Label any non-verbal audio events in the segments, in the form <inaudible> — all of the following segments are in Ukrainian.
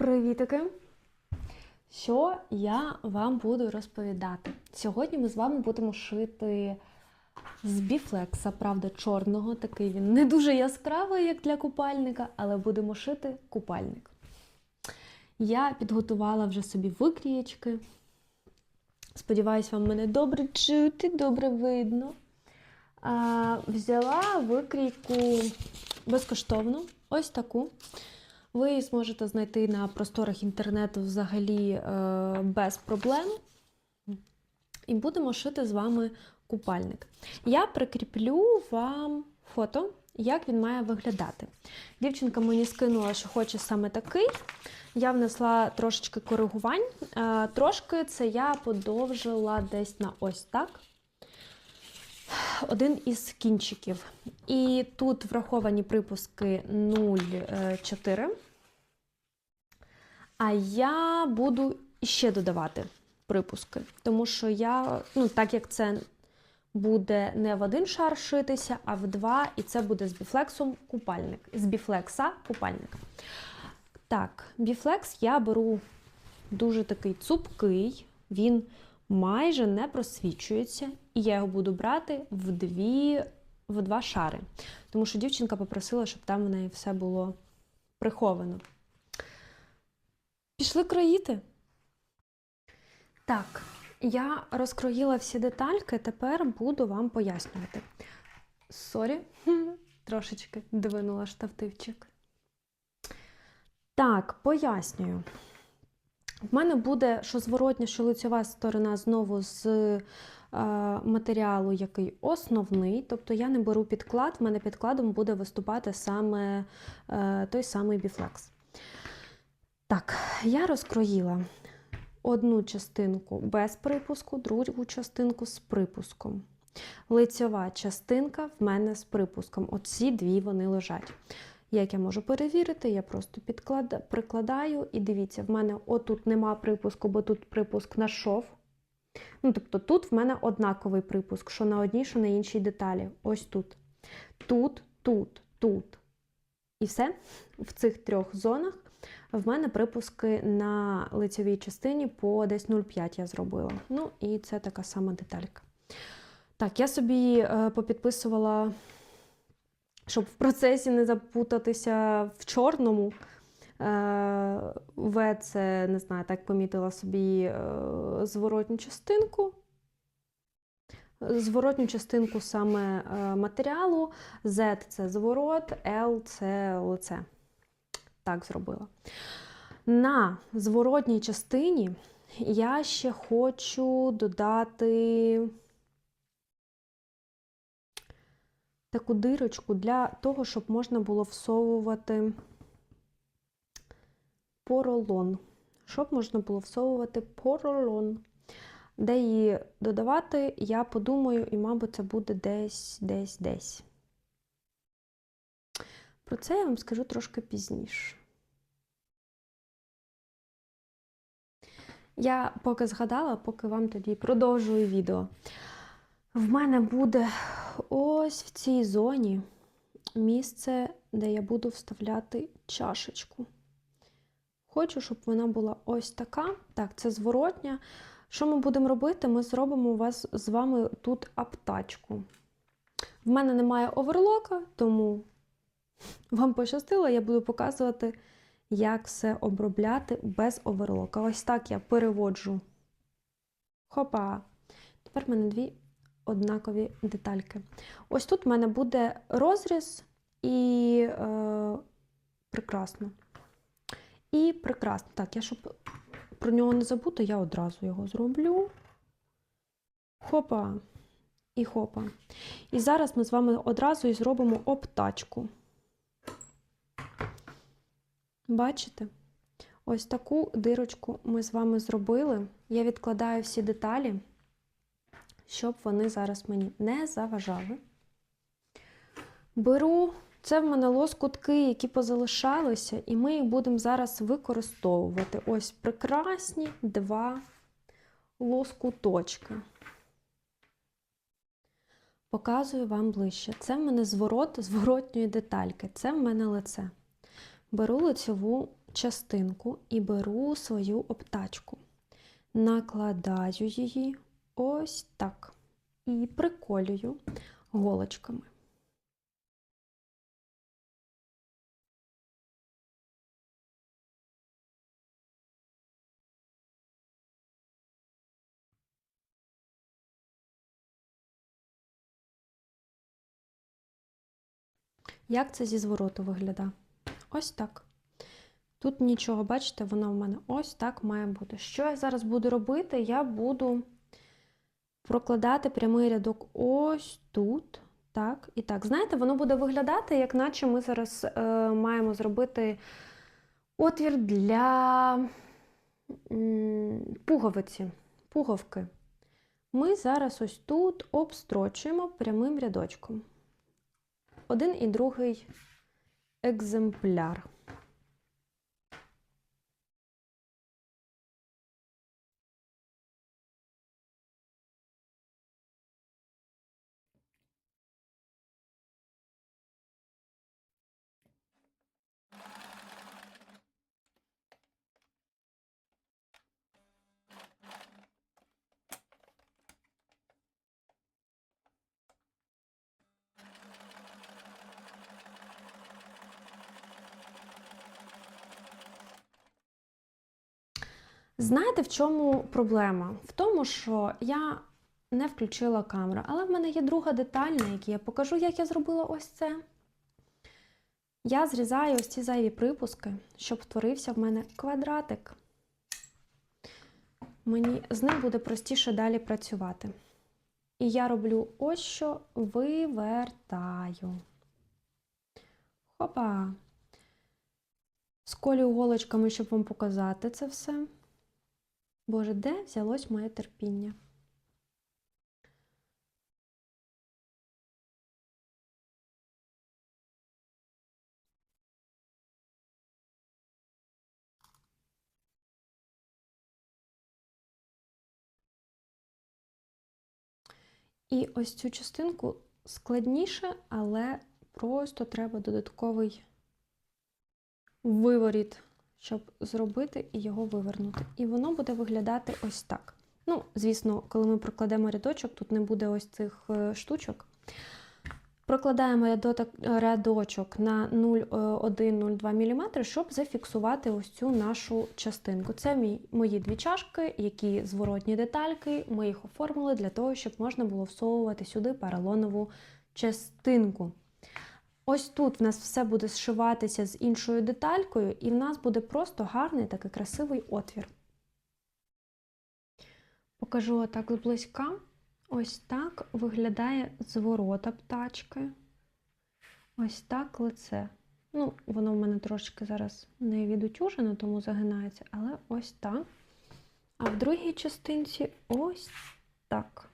Привітики! Що я вам буду розповідати? Сьогодні ми з вами будемо шити з біфлекса, правда, чорного. Такий він не дуже яскравий, як для купальника, але будемо шити купальник. Я підготувала вже собі викрієчки. Сподіваюсь, вам мене добре чути, добре видно. А, взяла викрійку безкоштовно, ось таку. Ви зможете знайти на просторах інтернету взагалі е, без проблем. І будемо шити з вами купальник. Я прикріплю вам фото, як він має виглядати. Дівчинка мені скинула, що хоче саме такий. Я внесла трошечки коригувань. Е, трошки це я подовжила десь на ось так. Один із кінчиків. І тут враховані припуски 0,4. А я буду ще додавати припуски, тому що я, ну, так як це буде не в один шар шитися, а в два, і це буде з біфлексом купальник. З біфлекса купальник. Так, біфлекс я беру дуже такий цупкий, він майже не просвічується, і я його буду брати в дві, в два шари. Тому що дівчинка попросила, щоб там в неї все було приховано. Пішли кроїти. Так, я розкроїла всі детальки, тепер буду вам пояснювати. Сорі, <laughs> трошечки двинула штативчик. Так, пояснюю. В мене буде, що зворотня, що лицьова сторона знову з е, матеріалу, який основний. Тобто я не беру підклад, в мене підкладом буде виступати саме е, той самий біфлекс. Так, я розкроїла одну частинку без припуску, другу частинку з припуском. Лицьова частинка в мене з припуском. Оці дві вони лежать. Як я можу перевірити, я просто підклад... прикладаю і дивіться, в мене отут нема припуску, бо тут припуск на шов. Ну, тобто тут в мене однаковий припуск, що на одній, що на іншій деталі. Ось тут. Тут, тут, тут. І все. В цих трьох зонах в мене припуски на лицевій частині по десь 0,5 я зробила. Ну, і це така сама деталька. Так, я собі е, попідписувала щоб в процесі не запутатися в чорному. Е, В це, не знаю, так помітила собі е, зворотню частинку. Зворотню частинку саме е, матеріалу, Z це зворот, L це лице. Так зробила. На зворотній частині я ще хочу додати. Таку дирочку для того, щоб можна було всовувати поролон. Щоб можна було всовувати поролон. Де її додавати, я подумаю, і, мабуть, це буде десь, десь, десь. Про це я вам скажу трошки пізніше. Я поки згадала, поки вам тоді продовжую відео. В мене буде ось в цій зоні місце, де я буду вставляти чашечку. Хочу, щоб вона була ось така. Так, це зворотня. Що ми будемо робити? Ми зробимо у вас з вами тут аптачку. В мене немає оверлока, тому вам пощастило, я буду показувати, як все обробляти без оверлока. Ось так я переводжу. Хопа! Тепер в мене дві однакові детальки. Ось тут в мене буде розріз і е, прекрасно. І прекрасно. Так, я щоб про нього не забути, я одразу його зроблю. Хопа і хопа. І зараз ми з вами одразу і зробимо обтачку. Бачите? Ось таку дирочку ми з вами зробили. Я відкладаю всі деталі щоб вони зараз мені не заважали. Беру, це в мене лоскутки, які позалишалися, і ми їх будемо зараз використовувати. Ось прекрасні два лоскуточки. Показую вам ближче. Це в мене зворот зворотньої детальки, це в мене лице. Беру лицьову частинку і беру свою обтачку, накладаю її ось так і приколюю голочками. Як це зі звороту виглядає? Ось так. Тут нічого, бачите, воно в мене ось так має бути. Що я зараз буду робити? Я буду прокладати прямий рядок ось тут. Так, і так. Знаєте, воно буде виглядати, як наче ми зараз е, маємо зробити отвір для м, пуговиці, пуговки. Ми зараз ось тут обстрочуємо прямим рядочком. Один і другий екземпляр. Знаєте, в чому проблема? В тому, що я не включила камеру, але в мене є друга деталь, на якій я покажу, як я зробила ось це. Я зрізаю ось ці зайві припуски, щоб утворився в мене квадратик. Мені з ним буде простіше далі працювати. І я роблю ось що вивертаю. Хопа! Сколюю голочками, щоб вам показати це все. Боже, де взялось моє терпіння? І ось цю частинку складніше, але просто треба додатковий виворіт щоб зробити і його вивернути. І воно буде виглядати ось так. Ну, звісно, коли ми прокладемо рядочок, тут не буде ось цих е, штучок. Прокладаємо рядочок, на 0,1-0,2 мм, щоб зафіксувати ось цю нашу частинку. Це мій, мої дві чашки, які зворотні детальки. Ми їх оформили для того, щоб можна було всовувати сюди поролонову частинку. Ось тут в нас все буде зшиватися з іншою деталькою, і в нас буде просто гарний такий красивий отвір. Покажу отак зблизька. Ось так виглядає зворота птачки. Ось так лице. Ну, воно в мене трошки зараз не відутюжено, тому загинається, але ось так. А в другій частинці ось так.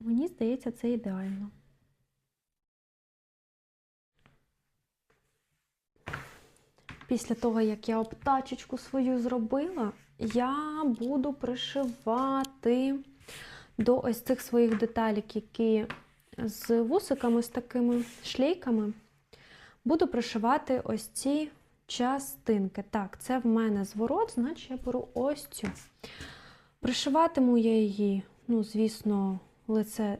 Мені здається, це ідеально. Після того, як я обтачечку свою зробила, я буду пришивати до ось цих своїх деталік, які з вусиками, з такими шлейками, буду пришивати ось ці частинки. Так, це в мене зворот, значить я беру ось цю. Пришиватиму я її, ну, звісно, лице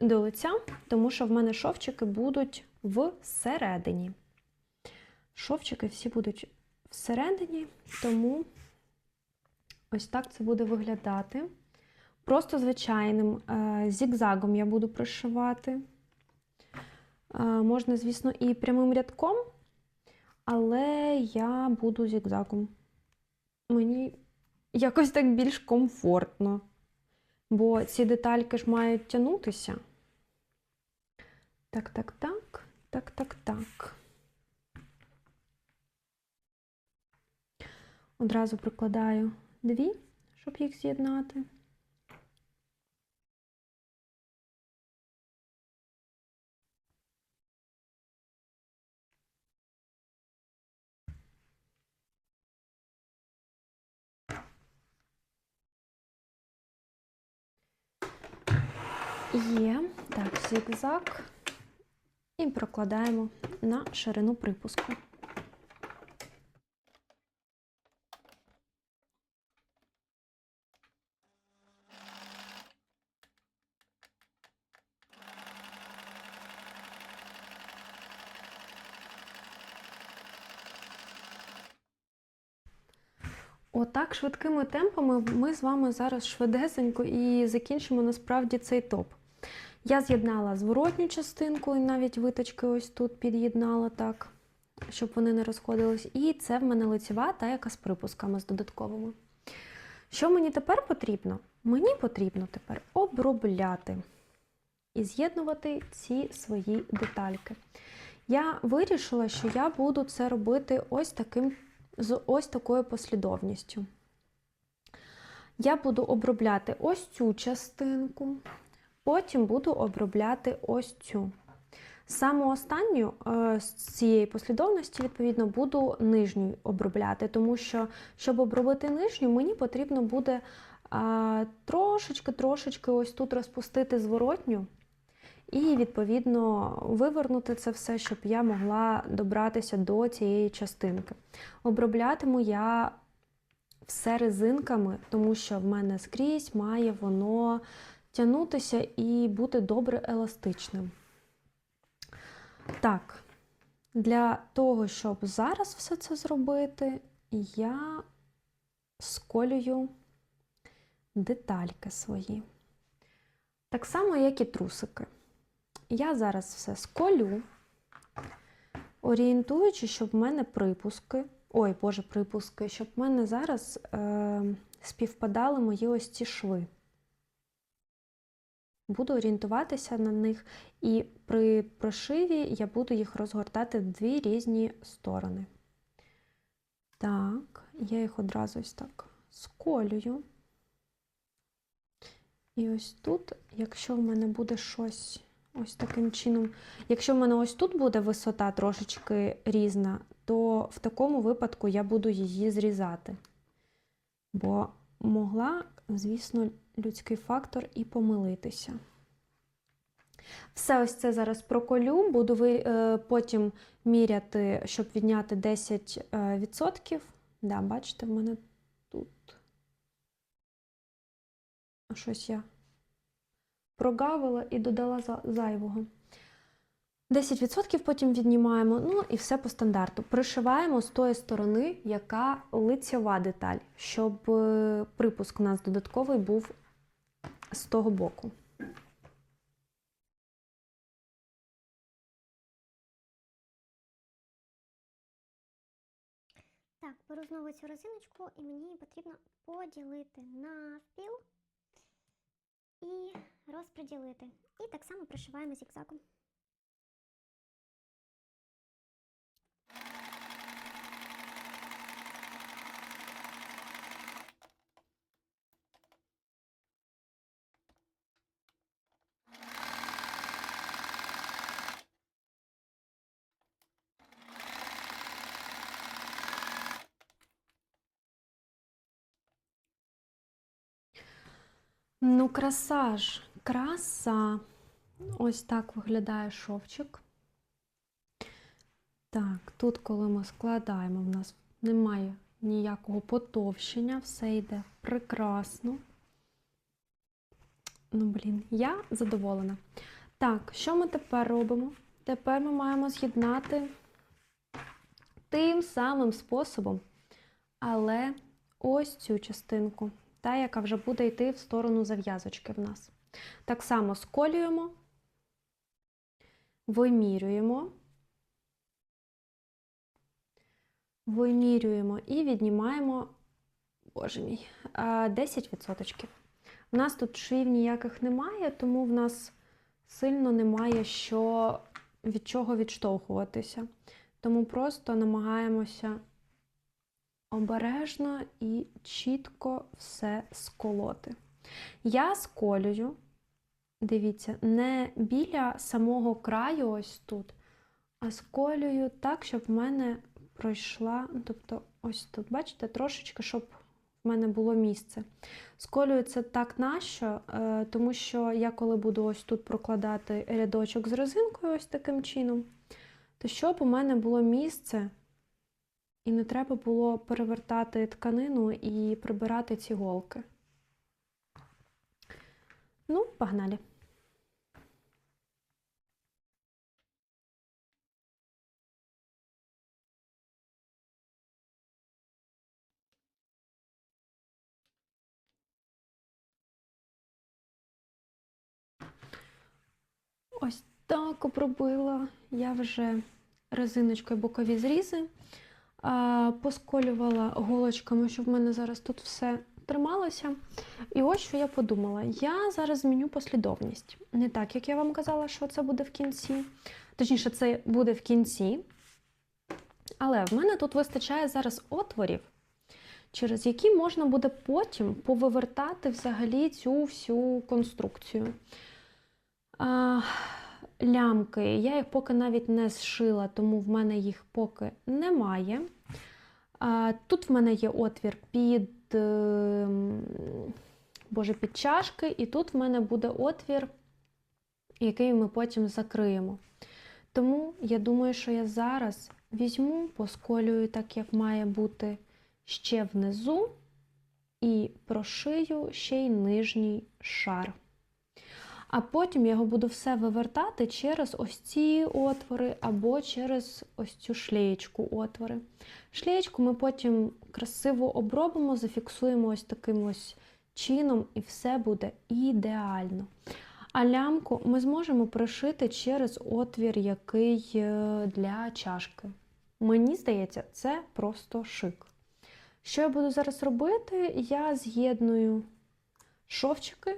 до лиця, тому що в мене шовчики будуть всередині. Шовчики всі будуть всередині, тому ось так це буде виглядати. Просто звичайним е, зігзагом я буду пришивати. Е, можна, звісно, і прямим рядком, але я буду зігзагом. Мені якось так більш комфортно, бо ці детальки ж мають тягнутися. Так, так, так, так, так, так. Одразу прикладаю дві, щоб їх з'єднати. Є, так, зігзаг. і прокладаємо на ширину припуску. Отак швидкими темпами ми з вами зараз швидесенько і закінчимо насправді цей топ. Я з'єднала зворотню частинку, і навіть виточки ось тут під'єднала так, щоб вони не розходились. І це в мене лицева, та яка з припусками з додатковими. Що мені тепер потрібно? Мені потрібно тепер обробляти і з'єднувати ці свої детальки. Я вирішила, що я буду це робити ось таким з ось такою послідовністю. Я буду обробляти ось цю частинку, потім буду обробляти ось цю. Саме останню е, з цієї послідовності, відповідно, буду нижню обробляти, тому що, щоб обробити нижню, мені потрібно буде трошечки-трошечки ось тут розпустити зворотню. І, відповідно, вивернути це все, щоб я могла добратися до цієї частинки. Оброблятиму я все резинками, тому що в мене скрізь має воно тягнутися і бути добре еластичним. Так, для того, щоб зараз все це зробити, я сколюю детальки свої. Так само, як і трусики. Я зараз все сколю, орієнтуючи, щоб в мене припуски, ой, Боже, припуски, щоб в мене зараз е, співпадали мої ось ці шви. Буду орієнтуватися на них, і при прошиві я буду їх розгортати в дві різні сторони. Так, я їх одразу ось так сколюю. І ось тут, якщо в мене буде щось ось таким чином, якщо в мене ось тут буде висота трошечки різна, то в такому випадку я буду її зрізати. Бо могла, звісно, людський фактор і помилитися. Все ось це зараз проколю, буду ви, е, потім міряти, щоб відняти 10%. Е, да, бачите, в мене тут щось я прогавила і додала зайвого. 10% потім віднімаємо, ну і все по стандарту. Пришиваємо з тої сторони, яка лицьова деталь, щоб е, припуск у нас додатковий був з того боку. Так, беру цю резиночку і мені потрібно поділити навпіл і розподілити. І так само пришиваємо зігзагом. Ну, краса ж, краса. Ось так виглядає шовчик. Так, тут, коли ми складаємо, в нас немає ніякого потовщення, все йде прекрасно. Ну, блін, я задоволена. Так, що ми тепер робимо? Тепер ми маємо з'єднати тим самим способом, але ось цю частинку та яка вже буде йти в сторону зав'язочки в нас. Так само сколюємо, вимірюємо, вимірюємо і віднімаємо, боже мій, 10%. У нас тут швів ніяких немає, тому в нас сильно немає що, від чого відштовхуватися. Тому просто намагаємося обережно і чітко все сколоти. Я сколюю, дивіться, не біля самого краю, ось тут, а сколюю так, щоб в мене пройшла, тобто ось тут, бачите, трошечки, щоб в мене було місце. Сколюю це так нащо, Е, тому що я коли буду ось тут прокладати рядочок з резинкою, ось таким чином, то щоб у мене було місце, і не треба було перевертати тканину і прибирати ці голки. Ну, погнали. Ось так обробила я вже резиночкою бокові зрізи, посколювала голочками, щоб в мене зараз тут все трималося. І ось що я подумала: я зараз зміню послідовність. Не так, як я вам казала, що це буде в кінці. Точніше, це буде в кінці. Але в мене тут вистачає зараз отворів, через які можна буде потім повивертати взагалі цю всю конструкцію. Лямки. Я їх поки навіть не зшила, тому в мене їх поки немає. Тут в мене є отвір під, е, боже, під чашки, і тут в мене буде отвір, який ми потім закриємо. Тому я думаю, що я зараз візьму, посколюю так, як має бути ще внизу, і прошию ще й нижній шар. А потім я його буду все вивертати через ось ці отвори або через ось цю шлеєчку отвори. Шлеєчку ми потім красиво обробимо, зафіксуємо ось таким ось чином, і все буде ідеально. А лямку ми зможемо пришити через отвір, який е, для чашки. Мені здається, це просто шик. Що я буду зараз робити? Я з'єдную шовчики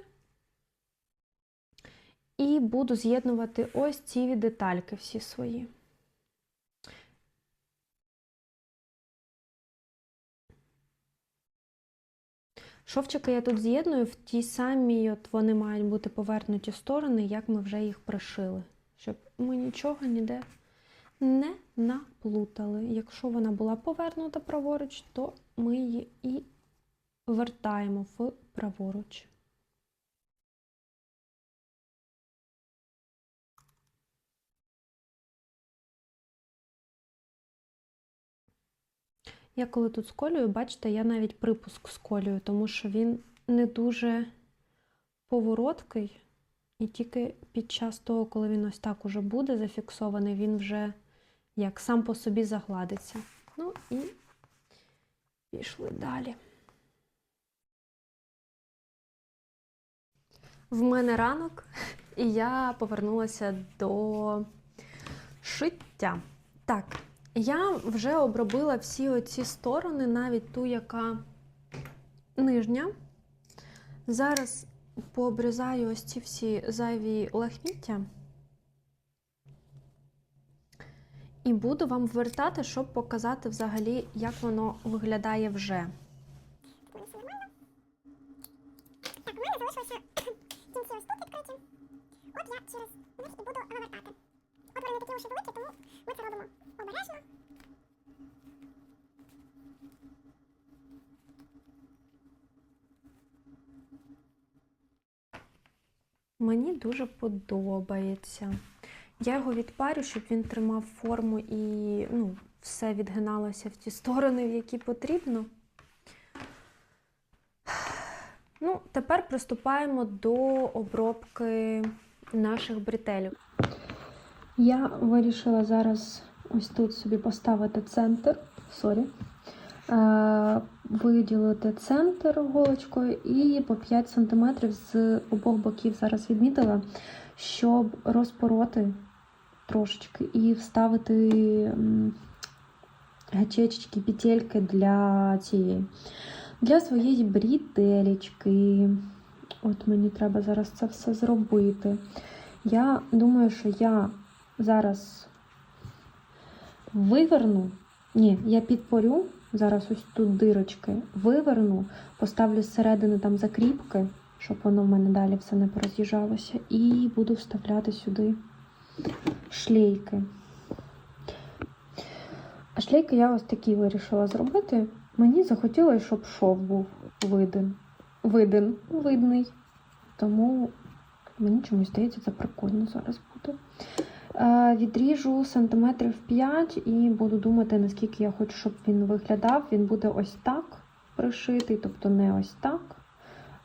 і буду з'єднувати ось ці детальки всі свої. Шовчики я тут з'єдную в тій самій, от вони мають бути повернуті сторони, як ми вже їх пришили, щоб ми нічого ніде не наплутали. Якщо вона була повернута праворуч, то ми її і вертаємо в праворуч. Я коли тут сколюю, бачите, я навіть припуск сколюю, тому що він не дуже повороткий. І тільки під час того, коли він ось так уже буде зафіксований, він вже як сам по собі загладиться. Ну і пішли далі. В мене ранок, і я повернулася до шиття. Так, я вже обробила всі оці сторони, навіть ту, яка нижня. Зараз пообрізаю ось ці всі зайві лахміття. І буду вам вертати, щоб показати взагалі, як воно виглядає вже. Так, у мене залишилося кінці ось тут відкриті. От я через них і буду вивертати. Вони такі вже великі, тому ми це робимо обережно. Мені дуже подобається. Я його відпарю, щоб він тримав форму і ну, все відгиналося в ті сторони, в які потрібно. Ну, тепер приступаємо до обробки наших бретелів. Я вирішила зараз ось тут собі поставити центр. Сорі. Е, виділити центр голочкою і по 5 см з обох боків зараз відмітила, щоб розпороти трошечки і вставити гачечки, петельки для цієї. Для своєї брітелечки. От мені треба зараз це все зробити. Я думаю, що я зараз виверну. Ні, я підпорю. Зараз ось тут дирочки виверну, поставлю зсередини там закріпки, щоб воно в мене далі все не пороз'їжджалося. І буду вставляти сюди шлейки. А шлейки я ось такі вирішила зробити. Мені захотілося, щоб шов був виден. Виден, видний. Тому мені чомусь здається, це прикольно зараз буде. Е, відріжу сантиметрів 5 і буду думати, наскільки я хочу, щоб він виглядав. Він буде ось так пришитий, тобто не ось так,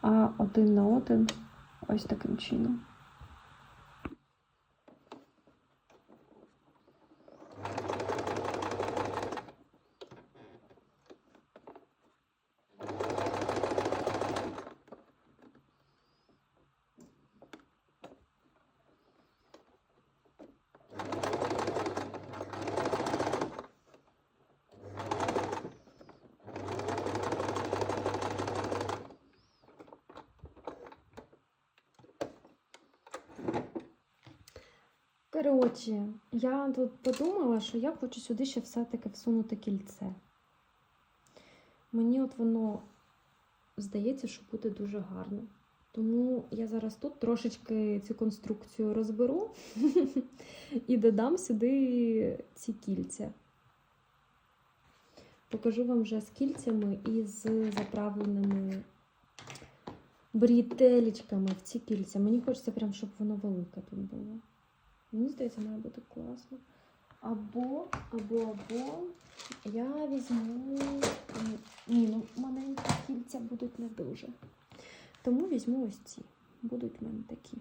а один на один ось таким чином. Я тут подумала, що я хочу сюди ще все-таки всунути кільце. Мені от воно здається, що буде дуже гарно. Тому я зараз тут трошечки цю конструкцію розберу <laughs> і додам сюди ці кільця. Покажу вам вже з кільцями і з заправленими брітелечками в ці кільця. Мені хочеться прям, щоб воно велике тут було. Мені здається, має бути класно. Або, або, або я візьму. Ні, ну маленькі кільця будуть не дуже. Тому візьму ось ці. Будуть в мене такі.